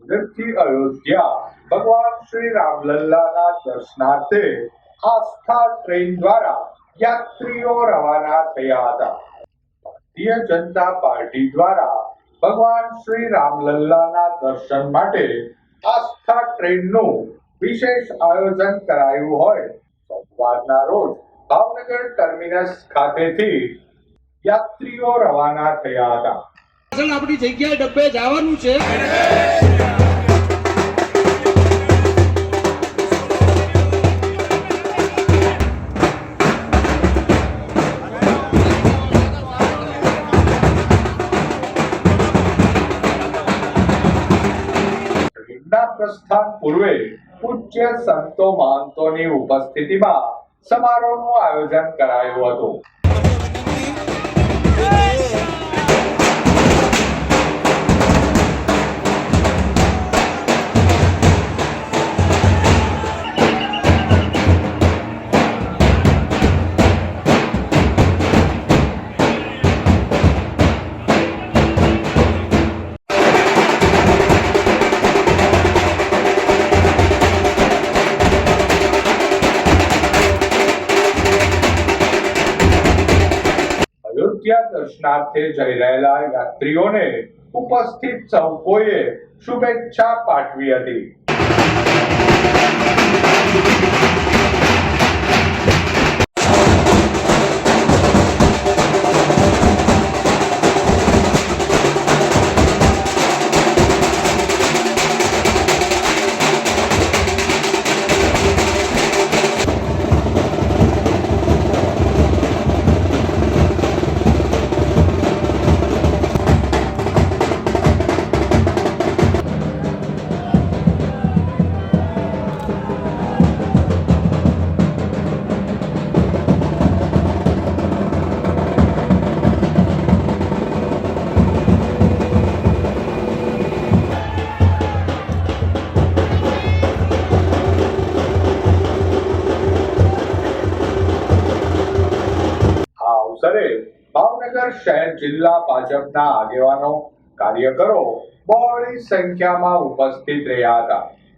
સુરતથી અયોધ્યા. ભગવાન શ્રી રામલલ્લાના દર્શનાર્થે આસ્થા ટ્રેન દ્વારા યાત્રીઓ રવાના થયા હતા. ભારતીય જનતા પાર્ટી દ્વારા ભગવાન શ્રી રામલલ્લાના દર્શન માટે આસ્થા ટ્રેનનું વિશેષ આયોજન કરાયું હોય. સોમવારના રોજ ભાવનગર ટર્મિનસ ખાતેથી યાત્રીઓ રવાના થયા હતા. આપણી જગ્યાએ ડબ્બે જવાનું છે. પ્રસ્થાન પૂર્વે પૂજ્ય સંતો મહંતોની ઉપસ્થિતિમાં સમારોહનું આયોજન કરાયું હતું. અયોધ્યા દર્શનાર્થે જઈ રહેલા યાત્રીઓને ઉપસ્થિત સૌ કોઈએ શુભેચ્છા પાઠવી હતી. અવસરે ભાવનગર શહેર જિલ્લા ભાજપના આગેવાનો કાર્યકરો બહોળી સંખ્યામાં ઉપસ્થિત રહ્યા હતા.